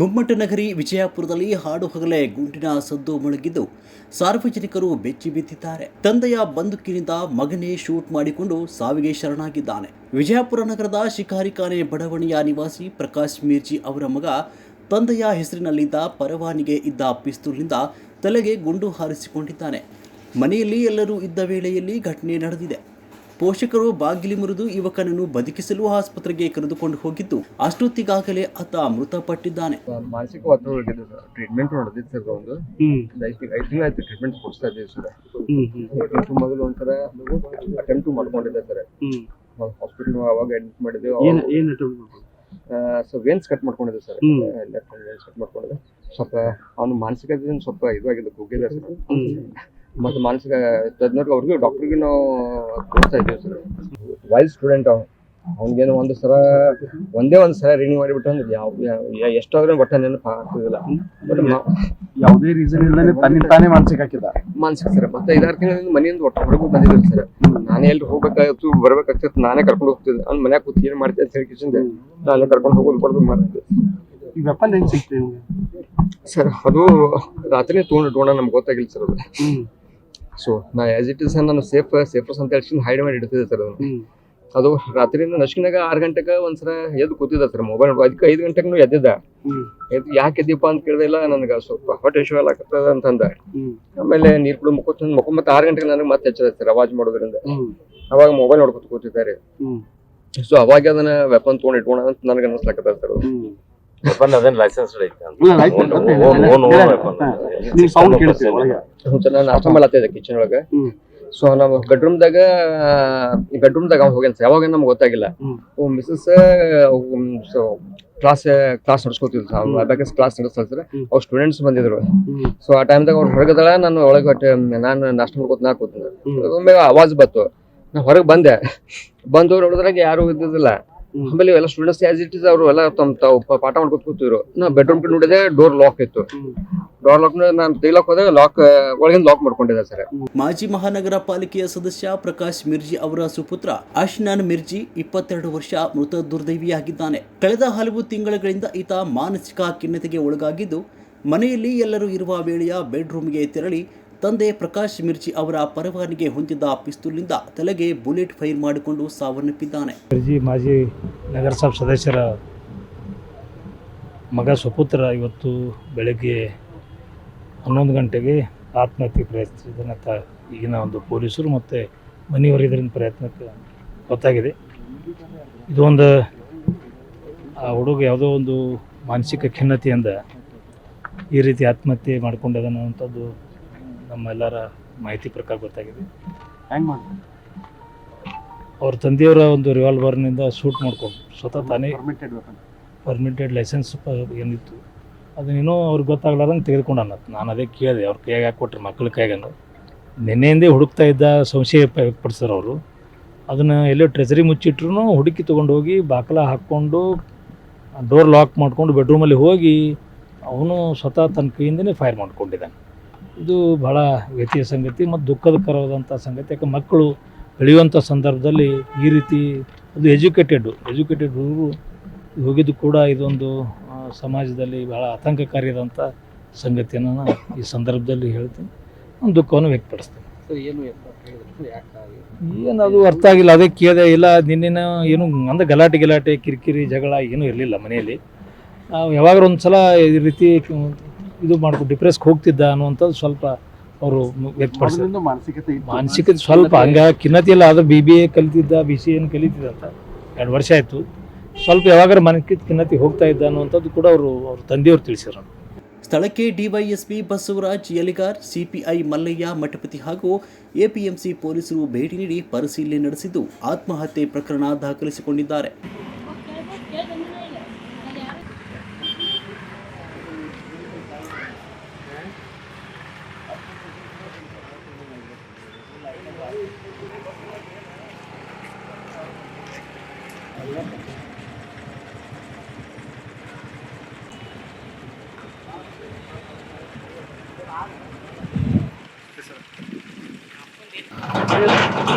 ಗುಮ್ಮಟನಗರಿ ವಿಜಯಪುರದಲ್ಲಿ ಹಾಡು ಹಗಲೇ ಗುಂಡಿನ ಸದ್ದು ಮೊಳಗಿದ್ದು ಸಾರ್ವಜನಿಕರು ಬೆಚ್ಚಿ ಬಿದ್ದಿದ್ದಾರೆ. ತಂದೆಯ ಬಂದೂಕಿನಿಂದ ಮಗನೇ ಶೂಟ್ ಮಾಡಿಕೊಂಡು ಸಾವಿಗೆ ಶರಣಾಗಿದ್ದಾನೆ. ವಿಜಯಪುರ ನಗರದ ಶಿಕಾರಿಖಾನೆ ಬಡಾವಣೆಯ ನಿವಾಸಿ ಪ್ರಕಾಶ್ ಮಿರ್ಜಿ ಅವರ ಮಗ ತಂದೆಯ ಹೆಸರಿನಲ್ಲಿದ್ದ ಪರವಾನಿಗೆ ಇದ್ದ ಪಿಸ್ತೂಲ್ನಿಂದ ತಲೆಗೆ ಗುಂಡು ಹಾರಿಸಿಕೊಂಡಿದ್ದಾನೆ. ಮನೆಯಲ್ಲಿ ಎಲ್ಲರೂ ಇದ್ದ ವೇಳೆಯಲ್ಲಿ ಘಟನೆ ನಡೆದಿದೆ. ಪೋಷಕರು ಬಾಗಿಲಿ ಮುರಿದು ಯುವಕನನ್ನು ಬದುಕಿಸಲು ಆಸ್ಪತ್ರೆಗೆ ಕರೆದುಕೊಂಡು ಹೋಗಿದ್ದು ಅಷ್ಟೊತ್ತಿಗಾಗಲೇ ಆತ ಮೃತಪಟ್ಟಿದ್ದಾನೆ. ಮಾನಸಿಕ ಒತ್ತಡ ಟ್ರೀಟ್ಮೆಂಟ್ ನೋಡಿದ್ವಿ ಸರ್ ಒಂದು ಹ್ಮ್. ಐದು ಐದು ತಿಂಗಳು ಆಯ್ತು ಟ್ರೀಟ್ಮೆಂಟ್ ಕೊಡಿಸ್ತಾ ಇದ್ದೀವಿ ಸರ್ ಮೊದಲು ಒಂಥರ ಅಟೆಂಪ್ಟ್ ಮಾಡ್ಕೊಂಡಿದ್ದೆ ಸರ್ ಹ್ಮ್. ಹಾಸ್ಪಿಟಲ್ ಅವಾಗ ಅಡ್ಮಿಟ್ ಮಾಡಿದ್ವಿ? ಸೊ ವೇನ್ಸ್ ಕಟ್ ಮಾಡ್ಕೊಂಡಿದ್ದೆ ಸರ್. ಲೆಫ್ಟ್ ವೇನ್ಸ್ ಕಟ್ ಮಾಡ್ಕೊಂಡಿದ್ದೆ. ಸ್ವಲ್ಪ ಅವನು ಮಾನಸಿಕ ಸ್ವಲ್ಪ ಇದಾಗಿದೆ ಕುಗ್ಗಿದೆ ಸರ್ ಹ್ಮ್. ಮತ್ತು ಮಾನಸಿಕ ತಜ್ಞರಿಗೆ ಅವ್ರಿಗೂ ಡಾಕ್ಟ್ರಿಗೆ ನಾವು ತೋರಿಸ್ತಾ ಇದ್ದೀವಿ ಸರ್. ವೈಲ್ ಸ್ಟೂಡೆಂಟ್ ಅವ್ನು. ಅವ್ನಿಗೇನು ಒಂದು ಸಲ ಒಂದೇ ಒಂದು ಸಲ ರಿನ್ಯೂ ಮಾಡಿಬಿಟ್ಟು ಅಂದ್ರೆ ಯಾವ ಎಷ್ಟಾದ್ರೂ ಬಟ್ಟೆ ನೆನಪು ಆಗ್ತಿದಿಲ್ಲ. ಬಟ್ ಯಾವುದೇ ರೀಸನ್ ಇಲ್ಲದೆ ತನ್ನಿಂದ ತಾನೇ ಮಾನಸಿಕ ಹಾಕಿದ. ಮಾನಸಿಕ ಸರ್ ಮತ್ತೆ ಐದಾರು ತಿಂಗಳಿಂದ ಮನೆಯಿಂದ ಒಟ್ಟು ಹೊರಗೂ ಬಂದಿದ್ದಿಲ್ಲ ಸರ್. ನಾನೇ ಎಲ್ರು ಹೋಗ್ಬೇಕಾಗಿತ್ತು ಬರ್ಬೇಕಾಗ್ತಿತ್ತು ನಾನೇ ಕರ್ಕೊಂಡು ಹೋಗ್ತಿದ್ದೆ. ಅವ್ನು ಮನ್ಯಾಗ ಕೂತು ಏನು ಮಾಡ್ತಿದ್ದೆ ಅಂತ ಹೇಳಿ ನಾನೇ ಕರ್ಕೊಂಡು ಹೋಗೋದು ಕೊಡೋದು ಮಾಡ್ತಿದ್ದೆ. ಈ ವೆಪನ್ ಹೆಂಗೆ ಸರ್ ಅದು ರಾತ್ರಿ ತೊಗೊಂಡು ಇಟ್ಕೊಂಡ ನಮ್ಗೆ ಗೊತ್ತಾಗಿಲ್ಲ ಸರ್ ಅದು. ಸೊ ನಾ ಆಸ್ ಇಟ್ ಇಸ್ ನಾನು ಸೇಫ್ ಸೇಫರ್ಸ್ ಅಂತ ಹೇಳಿ ಹೈಡ್ ಮಾಡಿ ಇಡ್ತಿದ್ದೆ ಸರ್ ಅದನ್ನು. ಅದು ರಾತ್ರಿಯಿಂದ ನಶ್ಕಿನಾಗ ಆರು ಗಂಟೆಗೆ ಒಂದ್ಸಲ ಎದ್ದು ಕೂತಿದ್ದ ಸರ್ ಮೊಬೈಲ್ ಅದಕ್ಕೆ ಐದು ಗಂಟೆಗೂ ಎದ್ದಿದ್ದ. ಯಾಕೆ ಎದ್ದಿಪ್ಪ ಅಂತ ಕೇಳಿದಿಲ್ಲ ನನಗೆ. ಸ್ವಲ್ಪ ಹೊಟ್ಟೆ ಇಶ್ಯೂ ಆಗ್ತದ ಅಂತಂದ. ಆಮೇಲೆ ನೀರು ಕುಡಿದು ಮುಖ ಮುಖ ಮತ್ತೆ ಆರು ಗಂಟೆಗೆ ನನಗೆ ಮತ್ತೆ ಎಚ್ಚರ ಸರ್ ಅವಾಜ್ ಮಾಡೋದ್ರಿಂದ. ಅವಾಗ ಮೊಬೈಲ್ ನೋಡ್ಕೊತ ಕೂತಿದ್ದಾರೆ ಸೊ ಅವಾಗ ಅದನ್ನ ವೆಪನ್ ತೊಗೊಂಡು ಇಟ್ಕೋಣ ಅಂತ ನನಗೆ ಅನ್ನಿಸ್ಲಾಕತ್ತದ ಸರ್ ವೆಪನ್ ಅದೇನ್ ಲೈಸೆನ್ಸ್ ಐತೆ. ನೀವು ಸೌಂಡ್ ಕೇಳ್ತೀವಿ ಒಳಗೆ ನಾನು ನಾಷ್ಟ ಮಾಡತ್ತಿದ್ದೆ ಕಿಚನ್ ಒಳಗೆ? ಸೊ ನಾವು ಬೆಡ್ರೂಮ್ದಾಗ ಬೆಡ್ರೂಮ್ದಾಗ ಅವ್ನು ಹೋಗ್ಯಾನ ಯಾವಾಗ ನಮ್ಗೆ ಗೊತ್ತಾಗಿಲ್ಲ. ಓ ಮಿಸಸ್ ಸೊ. ಕ್ಲಾಸ್ ಕ್ಲಾಸ್ ನಡೆಸ್ಕೊತಿದ್ರು ಕ್ಲಾಸ್ ನಡೆಸ್ತಾರೆ ಅವ್ರು ಸ್ಟೂಡೆಂಟ್ಸ್ ಬಂದಿದ್ರು. ಸೊ ಆ ಟೈಮ್ದಾಗ ಅವ್ರು ಹೊರಗದಳ ನಾನು ಒಳಗೆ ಹೊಟ್ಟೆ ನಾನು ನಾಷ್ಟ ಮಾಡ್ಕೊತ ನಾ. ಒಮ್ಮೆ ಆವಾಜ್ ಬಂತು. ನಾ ಹೊರಗೆ ಬಂದೆ. ಬಂದು ನೋಡಿದ್ರಾಗ ಯಾರು ಇದ್ದಿದ್ದಿಲ್ಲ. ಆಮೇಲೆ ಎಲ್ಲ ಸ್ಟೂಡೆಂಟ್ಸ್ ಆಸ್ ಇಟ್ ಇಸ್ ಅವರು ಎಲ್ಲ ತಮ್ಮ ತಾವು ಪಾಠ ಮಾಡ್ಕೊತ ಕೂತಿದ್ರು. ನಾ ಬೆಡ್ರೂಮ್ ನೋಡಿದೆ ಡೋರ್ ಲಾಕ್ ಇತ್ತು. ಡೋರ್ ಲಾಕ್ ನಾನು ತೆಗಿಲಾಕ್ ಹೋದಾಗ ಲಾಕ್ ಒಳಗಿಂದ ಲಾಕ್ ಮಾಡ್ಕೊಂಡಿದ್ದೆ ಸರ್. ಮಾಜಿ ಮಹಾನಗರ ಪಾಲಿಕೆಯ ಸದಸ್ಯ ಪ್ರಕಾಶ್ ಮಿರ್ಜಿ ಅವರ ಸುಪುತ್ರ ಅಶ್ನಾನ್ ಮಿರ್ಜಿ ಇಪ್ಪತ್ತೆರಡು ವರ್ಷ ಮೃತ ದುರ್ದೈವಿಯಾಗಿದ್ದಾನೆ. ಕಳೆದ ಹಲವು ತಿಂಗಳುಗಳಿಂದ ಈತ ಮಾನಸಿಕ ಖಿನ್ನತೆಗೆ ಒಳಗಾಗಿದ್ದು ಮನೆಯಲ್ಲಿ ಎಲ್ಲರೂ ಇರುವ ವೇಳೆಯ ಬೆಡ್ರೂಮ್ಗೆ ತೆರಳಿ ತಂದೆ ಪ್ರಕಾಶ್ ಮಿರ್ಜಿ ಅವರ ಪರವಾನಿಗೆ ಹೊಂದಿದ್ದ ಪಿಸ್ತೂಲ್ನಿಂದ ತಲೆಗೆ ಬುಲೆಟ್ ಫೈರ್ ಮಾಡಿಕೊಂಡು ಸಾವನ್ನಪ್ಪಿದ್ದಾನೆ. ಮಿರ್ಜಿ ಮಾಜಿ ನಗರಸಭಾ ಸದಸ್ಯರ ಮಗ ಸುಪುತ್ರ ಇವತ್ತು ಬೆಳಗ್ಗೆ ಹನ್ನೊಂದು ಗಂಟೆಗೆ ಆತ್ಮಹತ್ಯೆ ಅಂತ ಈಗಿನ ಒಂದು ಪೊಲೀಸರು ಮತ್ತು ಮನೆಯವರಿದ್ದರಿಂದ ಪ್ರಯತ್ನಕ್ಕೆ ಗೊತ್ತಾಗಿದೆ. ಇದು ಒಂದು, ಆ ಹುಡುಗ ಯಾವುದೋ ಒಂದು ಮಾನಸಿಕ ಖಿನ್ನತೆಯಿಂದ ಈ ರೀತಿ ಆತ್ಮಹತ್ಯೆ ಮಾಡಿಕೊಂಡಿದ್ದಾನೆ ಅನ್ನುವಂಥದ್ದು ನಮ್ಮೆಲ್ಲರ ಮಾಹಿತಿ ಪ್ರಕಾರ ಗೊತ್ತಾಗಿದೆ. ಹೆಂಗೆ ಅವ್ರ ತಂದೆಯವರ ಒಂದು ರಿವಾಲ್ವರ್ನಿಂದ ಶೂಟ್ ಮಾಡ್ಕೊಂಡು ಸ್ವತಃ ತಾನೇ ಪರ್ಮಿಟೆಡ್ ಲೈಸೆನ್ಸ್ ಏನಿತ್ತು ಅದನ್ನೇನೋ ಅವ್ರಿಗೆ ಗೊತ್ತಾಗ್ಲಾರಂಗೆ ತೆಗೆದುಕೊಂಡು ಅನ್ನತ್ತು ನಾನು ಅದೇ ಕೇಳಿದೆ ಅವ್ರ ಕೈಯಾಗ ಯಾಕೆ ಕೊಟ್ಟರು ಮಕ್ಕಳ ಕೈಯಾಗ ನಿನ್ನೆಯಿಂದೇ ಹುಡುಕ್ತಾ ಇದ್ದ ಸಂಶಯ ಪಡಿಸ್ತಾರೆ ಅವರು. ಅದನ್ನು ಎಲ್ಲೋ ಟ್ರೆಜರಿ ಮುಚ್ಚಿಟ್ರು ಹುಡುಕಿ ತೊಗೊಂಡು ಹೋಗಿ ಬಾಕಲ ಹಾಕ್ಕೊಂಡು ಡೋರ್ ಲಾಕ್ ಮಾಡಿಕೊಂಡು ಬೆಡ್ರೂಮಲ್ಲಿ ಹೋಗಿ ಅವನು ಸ್ವತಃ ತನ್ನ ಕೈಯಿಂದನೇ ಫೈರ್ ಮಾಡ್ಕೊಂಡಿದ್ದಾನೆ. ಇದು ಭಾಳ ವ್ಯತಿಯ ಸಂಗತಿ ಮತ್ತು ದುಃಖದಕರವಾದಂಥ ಸಂಗತಿ. ಯಾಕೆ ಮಕ್ಕಳು ಬೆಳೆಯುವಂಥ ಸಂದರ್ಭದಲ್ಲಿ ಈ ರೀತಿ ಅದು ಎಜುಕೇಟೆಡ್ ಎಜುಕೇಟೆಡ್ ಹುಡುಗರು ಹೋಗಿದ್ದು ಕೂಡ ಇದೊಂದು ಸಮಾಜದಲ್ಲಿ ಬಹಳ ಆತಂಕಕಾರಿಯಾದಂಥ ಸಂಗತಿಯನ್ನು ನಾನು ಈ ಸಂದರ್ಭದಲ್ಲಿ ಹೇಳ್ತೀನಿ. ಒಂದು ದುಃಖವನ್ನು ವ್ಯಕ್ತಪಡಿಸ್ತೀನಿ. ಏನು ಅದು ಅರ್ಥ ಆಗಿಲ್ಲ. ಅದೇ ಕೇಳಿದೆ ಇಲ್ಲ. ನಿನ್ನೆನ ಏನು ಅಂದ್ರೆ ಗಲಾಟೆ ಗಲಾಟೆ ಕಿರಿಕಿರಿ ಜಗಳ ಏನೂ ಇರಲಿಲ್ಲ ಮನೆಯಲ್ಲಿ. ನಾವು ಯಾವಾಗ ಒಂದು ಸಲ ಈ ರೀತಿ ಇದು ಮಾಡ್ಕೊಂಡು ಡಿಪ್ರೆಸ್ಗೆ ಹೋಗ್ತಿದ್ದ ಅನ್ನುವಂಥದ್ದು ಸ್ವಲ್ಪ ಅವರು ವ್ಯಕ್ತಪಡಿಸಿದ್ರು ಮಾನಸಿಕತೆ ಮಾನಸಿಕತೆ ಮಾನಸಿಕ ಸ್ವಲ್ಪ ಹಂಗ ಖಿನ್ನತಿ ಇಲ್ಲ ಅದು ಬಿ ಬಿ ಎ ಕಲಿತಿದ್ದ ಬಿ ಸಿ ಎನ್ ಕಲಿತಿದ್ದ ಅಂತ. ಎರಡು ವರ್ಷ ಆಯಿತು. ಸ್ವಲ್ಪ ಯಾವಾಗಾರ ಮಾನಸಿಕ ಖಿನ್ನತಿ ಹೋಗ್ತಾ ಇದ್ದ ಅನ್ನುವಂಥದ್ದು ಕೂಡ ಅವರು ಅವ್ರ ತಂದೆಯವರು ತಿಳಿಸಿದ್ರು. ಸ್ಥಳಕ್ಕೆ ಡಿವೈಎಸ್ಪಿ ಬಸವರಾಜ್ ಯಲಿಗಾರ್ ಸಿಪಿಐ ಮಲ್ಲಯ್ಯ ಮಠಪತಿ ಹಾಗೂ ಎಪಿಎಂಸಿ ಪೊಲೀಸರು ಭೇಟಿ ನೀಡಿ ಪರಿಶೀಲನೆ ನಡೆಸಿದ್ದು ಆತ್ಮಹತ್ಯೆ ಪ್ರಕರಣ ದಾಖಲಿಸಿಕೊಂಡಿದ್ದಾರೆ.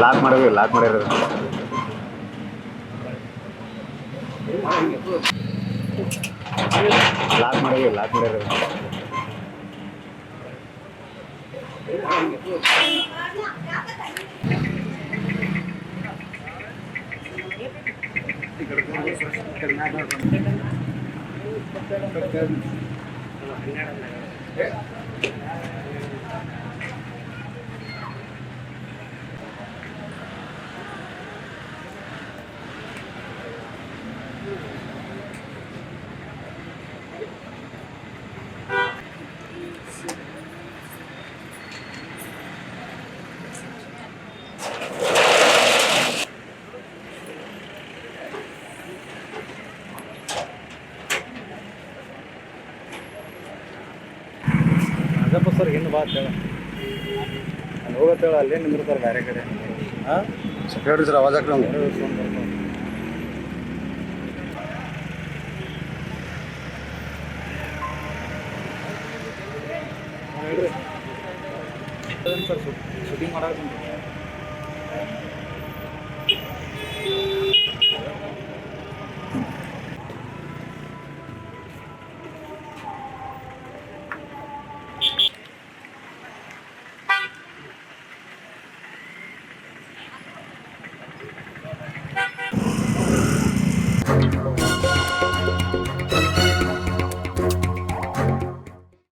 ಲಾಕ್ ಮಾಡಿದ್ವಿ ಲಾಕ್ ಮಾಡಿರೋದು. ಲಾಕ್ ಮಾಡಿ ಲಾಕ್ ಮಾಡಿರೋದು. Thank you. ಸರ್ ಏನು ಬಾ ಹೇಳ. ಅಲ್ಲಿ ಹೋಗತ್ತೇಳ ಅಲ್ಲೇ ನಿಂದಿರ್ತಾರೆ ಬೇರೆ ಕಡೆ. ಹಾಂ? ಸ್ವಲ್ಪ ಹೇಳ್ರಿ. ಸರ್ ಅವಾಜ್ ಹಾಕ್ರಿ ಸರ್.